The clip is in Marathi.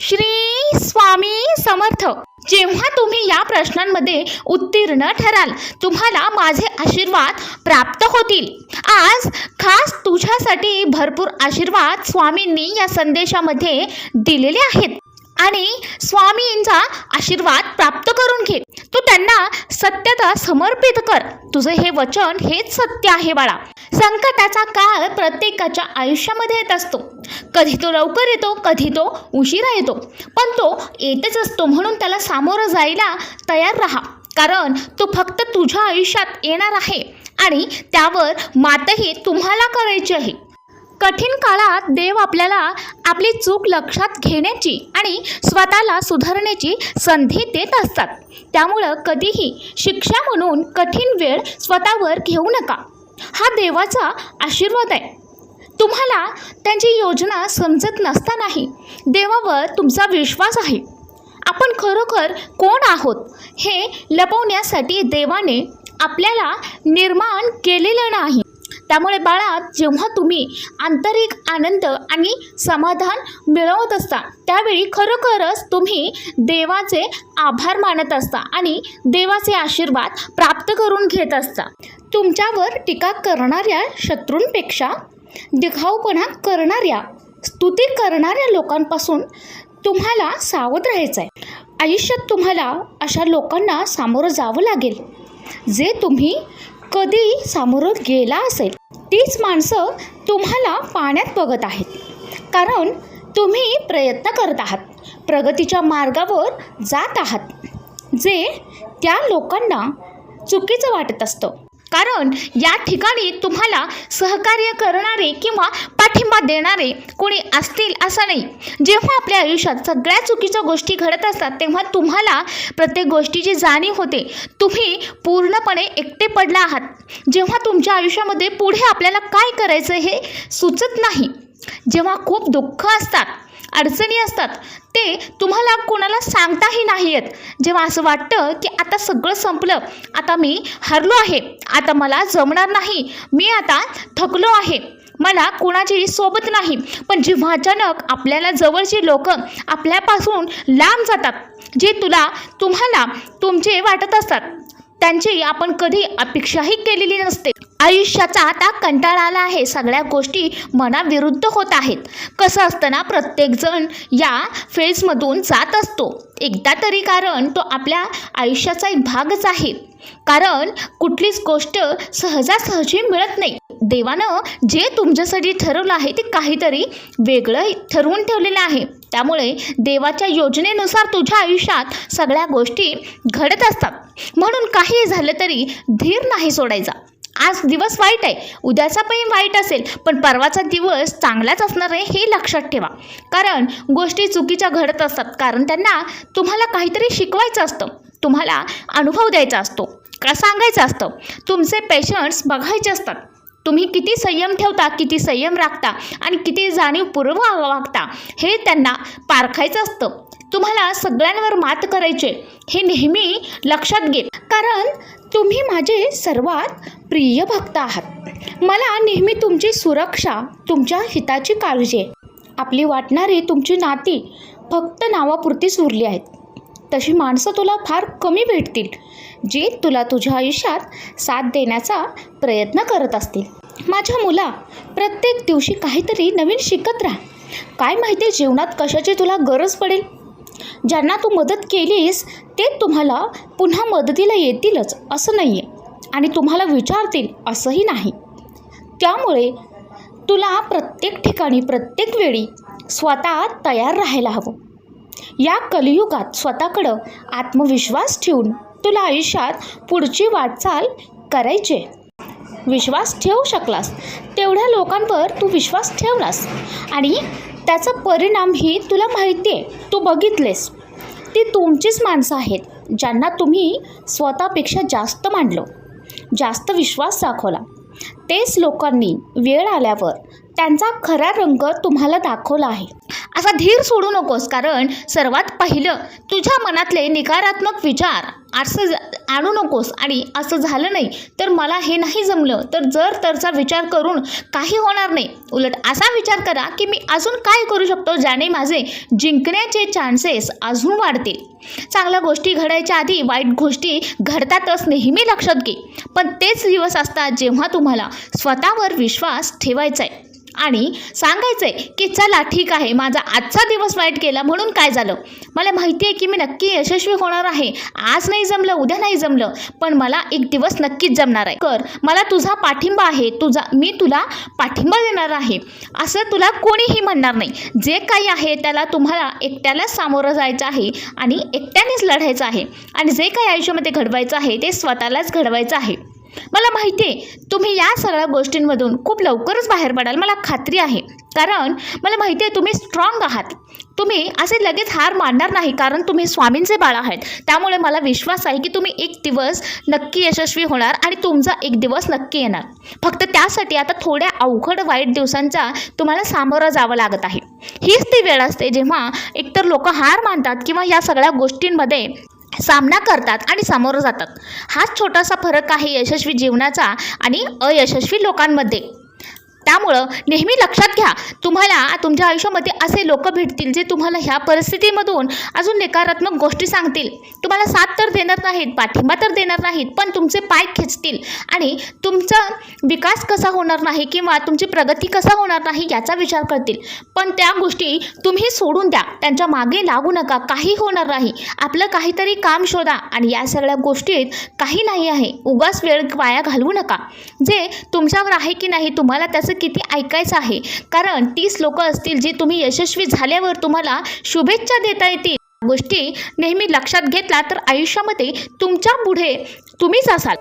श्री स्वामी समर्थ. जेव्हा तुम्ही या प्रश्नांमध्ये उत्तीर्ण ठराल तुम्हाला माझे आशीर्वाद प्राप्त होतील. आज खास तुझ्यासाठी भरपूर आशीर्वाद स्वामींनी या संदेशामध्ये दिलेले आहेत. आणि स्वामींचा आशीर्वाद प्राप्त करून घे. तू त्यांना सत्यता समर्पित कर. तुझे हे वचन हेच सत्य आहे बाळा. संकटाचा काळ प्रत्येकाच्या आयुष्यामध्ये येत असतो. कधी तो लवकर येतो कधी तो उशिरा येतो. पण तो येतच असतो म्हणून त्याला सामोरं जायला तयार राहा. कारण तो फक्त तुझ्या आयुष्यात येणार आहे आणि त्यावर मातही तुम्हाला करायची आहे. कठीण काळात देव आपल्याला आपली चूक लक्षात घेण्याची आणि स्वतःला सुधारण्याची संधी देत असतात. त्यामुळं कधीही शिक्षा म्हणून कठीण वेळ स्वतःवर घेऊ नका. हा देवाचा आशीर्वाद आहे. तुम्हाला त्यांची योजना समजत नसतानाही देवावर तुमचा विश्वास आहे. आपण खरोखर कोण आहोत हे लपवण्यासाठी देवाने आपल्याला निर्माण केलेलं नाही. त्यामुळे बाळा जेव्हा तुम्ही आंतरिक आनंद आणि समाधान मिळवत असता त्यावेळी खरोखरच तुम्ही देवाचे आभार मानत असता आणि देवाचे आशीर्वाद प्राप्त करून घेत असता. तुमच्यावर टीका करणाऱ्या शत्रूंपेक्षा दिखाऊपणा करणाऱ्या स्तुती करणाऱ्या लोकांपासून तुम्हाला सावध राहायचं आहे. आयुष्यात तुम्हाला अशा लोकांना सामोरं जावं लागेल जे तुम्ही कधी सामोरं गेला असेल तीच माणसं तुम्हाला पाण्यात बघत आहेत. कारण तुम्ही प्रयत्न करत आहात प्रगतीच्या मार्गावर जात आहात जे त्या लोकांना चुकीचं वाटत असतं. कारण या ठिकाणी तुम्हाला सहकार्य करणारे किंवा पाठिंबा देणारे कोणी असतील असं नाही. जेव्हा आपल्या आयुष्यात सगळ्या चुकीच्या गोष्टी घडत असतात तेव्हा तुम्हाला प्रत्येक गोष्टीची जाणीव होते. तुम्ही पूर्णपणे एकटे पडला आहात. जेव्हा तुमच्या आयुष्यामध्ये पुढे आपल्याला काय करायचं हे सुचत नाही. जेव्हा खूप दुःख असतात अडचणी असतात. ते तुम्हाला कोणाला सांगताही नाही आहेत जेव्हा असं वाटतं की आता सगळं संपलं आता मी हरलो आहे आता मला जमणार नाही मी आता थकलो आहे. मला कुणाची सोबत नाही. पण जेव्हा अचानक आपल्याला जवळची लोक आपल्यापासून लांब जातात जे तुला तुम्हाला तुमचे वाटत असतात त्यांची आपण कधी अपेक्षाही केलेली नसते. आयुष्याचा आता कंटाळा आला आहे. सगळ्या गोष्टी मनाविरुद्ध होत आहेत. कसं असताना प्रत्येकजण या फेजमधून जात असतो. एकदा तरी कारण तो आपल्या आयुष्याचा एक भागच आहे. कारण कुठलीच गोष्ट सहजासहजी मिळत नाही. देवानं जे तुमच्यासाठी ठरवलं आहे ते काहीतरी वेगळं ठरवून ठेवलेलं आहे. त्यामुळे देवाच्या योजनेनुसार तुझ्या आयुष्यात सगळ्या गोष्टी घडत असतात. म्हणून काही झालं तरी धीर नाही सोडायचा. आज दिवस वाईट आहे. उद्याचा पण वाईट असेल पण परवाचा दिवस चांगलाच असणार आहे हे लक्षात ठेवा. कारण गोष्टी चुकीच्या घडत असतात. कारण त्यांना तुम्हाला काहीतरी शिकवायचं असतं. तुम्हाला अनुभव द्यायचा असतो. का सांगायचं असतं? तुमचे पेशंट्स बघायचे असतात. तुम्ही किती संयम ठेवता किती संयम राखता आणि किती जाणीवपूर्व वागता हे त्यांना पारखायचं असतं. तुम्हाला सगळ्यांवर मात करायचे हे नेहमी लक्षात घे. कारण तुम्ही माझे सर्वात प्रिय भक्त आहात. मला नेहमी तुमची सुरक्षा तुमच्या हिताची काळजी आहे. आपली वाटणारी तुमची नाती फक्त नावापुरतीच उरली आहेत. तशी माणसं तुला फार कमी भेटतील जे तुला तुझ्या आयुष्यात साथ देण्याचा प्रयत्न करत असतील. माझ्या मुला प्रत्येक दिवशी काहीतरी नवीन शिकत राहा. काय माहिती जीवनात कशाची तुला गरज पडेल? ज्यांना तू मदत केलीस ते तुम्हाला पुन्हा मदतीला येतीलच असं नाही आहे आणि तुम्हाला विचारतील असंही नाही. त्यामुळे तुला प्रत्येक ठिकाणी प्रत्येक वेळी स्वतः तयार राहायला हवं. या कलियुगात स्वतःकडं आत्मविश्वास ठेवून तुला आयुष्यात पुढची वाटचाल करायची विश्वास ठेवू शकलास तेवढ्या लोकांवर तू विश्वास ठेवलास. आणि त्याचा परिणामही तुला माहिती आहे. तू बघितलेस. ती तुमचीच माणसं आहेत ज्यांना तुम्ही स्वतःपेक्षा जास्त मांडलं. जास्त विश्वास दाखवला. तेच लोकांनी वेळ आल्यावर त्यांचा खरा रंग तुम्हाला दाखवला आहे. असा धीर सोडू नकोस कारण सर्वात पहिलं तुझ्या मनातले नकारात्मक विचार असं आणू नकोस. आणि असं झालं नाही तर मला हे नाही जमलं तर जर तरचा विचार करून काही होणार नाही. उलट असा विचार करा की मी अजून काय करू शकतो ज्याने माझे जिंकण्याचे चान्सेस अजून वाढतील. चांगल्या गोष्टी घडायच्या आधी वाईट गोष्टी घडतातच नेहमी लक्षात घे. पण तेच दिवस असतात जेव्हा तुम्हाला स्वतःवर विश्वास ठेवायचा आहे आणि सांगायचंय की चला ठीक आहे माझा आजचा दिवस वाईट केला म्हणून काय झालं? मला माहिती आहे की मी नक्की यशस्वी होणार आहे. आज नाही जमलं उद्या नाही जमलं पण मला एक दिवस नक्कीच जमणार आहे. कर मला तुझा पाठिंबा आहे तुझा मी तुला पाठिंबा देणार आहे. असं तुला कोणीही म्हणणार नाही. जे काही आहे त्याला तुम्हाला एकट्यालाच सामोरं जायचं आहे आणि एकट्यानेच लढायचं आहे. आणि जे काही आयुष्यामध्ये घडवायचं आहे ते स्वतःलाच घडवायचं आहे. मला माहिती आहे तुम्ही या सगळ्या गोष्टींमधून खूप लवकरच बाहेर पडाल. मला खात्री आहे. कारण मला माहिती आहे तुम्ही स्ट्रॉंग आहात. तुम्ही असे लगेच हार मानणार नाही कारण तुम्ही स्वामींचे बाळ आहात. त्यामुळे मला विश्वास आहे की तुम्ही एक दिवस नक्की यशस्वी होणार आणि तुमचा एक दिवस नक्की येणार. फक्त त्यासाठी आता थोड्या अवघड वाईट दिवसांचा तुम्हाला सामोरं जावं लागत आहे. हीच ती वेळ असते जेव्हा एकतर लोक हार मानतात किंवा या सगळ्या गोष्टींमध्ये सामना करतात आणि सामोरं जातात. हाच छोटासा फरक आहे यशस्वी जीवनाचा आणि अयशस्वी लोकांमध्ये. त्यामुळं नेहमी लक्षात घ्या तुम्हाला तुमच्या आयुष्यामध्ये असे लोक भेटतील जे तुम्हाला ह्या परिस्थितीमधून अजून नकारात्मक गोष्टी सांगतील. तुम्हाला साथ तर देणार नाहीत पाठिंबा तर देणार नाहीत पण तुमचे पाय खेचतील आणि तुमचा विकास कसा होणार नाही किंवा तुमची प्रगती कसा होणार नाही याचा विचार करतील. पण त्या गोष्टी तुम्ही सोडून द्या त्यांच्या मागे लागू नका काही होणार नाही. आपलं काहीतरी काम शोधा आणि या सगळ्या गोष्टीत काही नाही आहे. उगाच वेळ वाया घालवू नका. जे तुमच्यावर आहे की नाही तुम्हाला त्याचं किती ऐकायचं आहे? कारण तीस लोक असतील जे तुम्ही यशस्वी झाल्यावर तुम्हाला शुभेच्छा देता येतील. गोष्टी नेहमी लक्षात घेतला तर आयुष्यामध्ये तुमच्यापुढे तुम्हीच असाल.